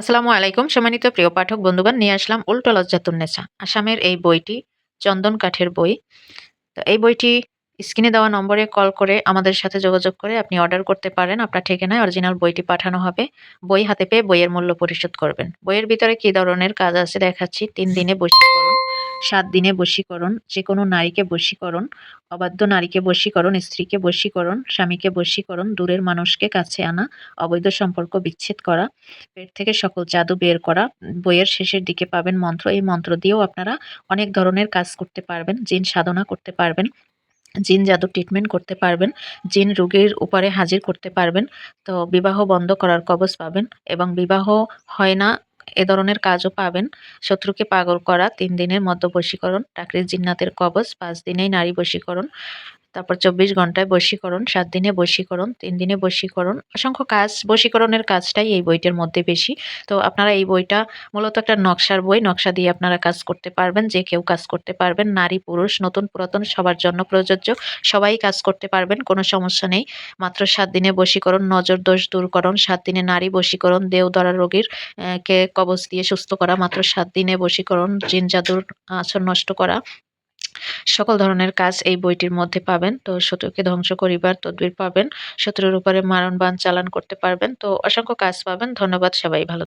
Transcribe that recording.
আসসালামু আলাইকুম, সম্মানিত প্রিয় পাঠক বন্ধুগণ, নিয়ে আসলাম উল্টো লজ্জাতুন্নেসা আসামের এই বইটি চন্দন কাঠের বই। তো এই বইটি স্ক্রিনে দেওয়া নম্বরে কল করে আমাদের সাথে যোগাযোগ করে আপনি অর্ডার করতে পারেন। আপনার ঠিকানায় অরিজিনাল বইটি পাঠানো হবে। বই হাতে পেয়ে বইয়ের মূল্য পরিশোধ করবেন। বইয়ের ভিতরে কী ধরনের কাজ আছে দেখাচ্ছি। তিন দিনে বশীকরণ সাত দিনে বশীকরণ যে কোনো নারীকে বশীকরণ, অবাধ্য নারীকে বশীকরণ, স্ত্রীকে বশীকরণ, স্বামীকে বশীকরণ, দূরের মানুষকে কাছে আনা, অবৈধ সম্পর্ক বিচ্ছেদ করা, পেট থেকে সকল জাদু বের করা, বইয়ের শেষের দিকে পাবেন মন্ত্র, এই মন্ত্র দিয়েও আপনারা অনেক ধরনের কাজ করতে পারবেন, জিন সাধনা করতে পারবেন, জিন জাদু ট্রিটমেন্ট করতে পারবেন, জিন রোগীর উপরে হাজির করতে পারবেন, তো বিবাহ বন্ধ করার কবজ পাবেন এবং বিবাহ হয় না এ ধরনের কাজও পাবেন। শত্রুকে পাগল করা, তিন দিনের মধ্যবশীকরণ টাকরির জিন্নাতের কবচ, পাঁচ দিনেই নারী বশীকরণ তারপর চব্বিশ ঘন্টায় বশীকরণ, সাত দিনে বশীকরণ, তিন দিনে বশীকরণ, অসংখ্য কাজ, বশীকরণের কাজটাই এই বইটার মধ্যে বেশি। তো আপনারা এই বইটা মূলত একটা নকশার বই, নকশা দিয়ে আপনারা কাজ করতে পারবেন, যে কেউ কাজ করতে পারবেন, নারী, পুরুষ, নতুন, পুরাতন, সবার জন্য প্রযোজ্য, সবাই কাজ করতে পারবেন, কোনো সমস্যা নেই। মাত্র সাত দিনে বশীকরণ, নজর দোষ দূরকরণ সাত দিনে নারী বশীকরণ দেও ধরা রোগীর কে কবচ দিয়ে সুস্থ করা, মাত্র সাত দিনে বশীকরণ, জিন জাদুর নষ্ট করা সকল ধরনের কাজ এই বইটির মধ্যে পাবেন। তো শত্রুকে ধ্বংস করিবার তদবির পাবেন। শত্রুর উপরে মারণ বান চালান করতে পারবেন। তো অসংখ্য কাজ পাবেন। ধন্যবাদ সবাই, ভালো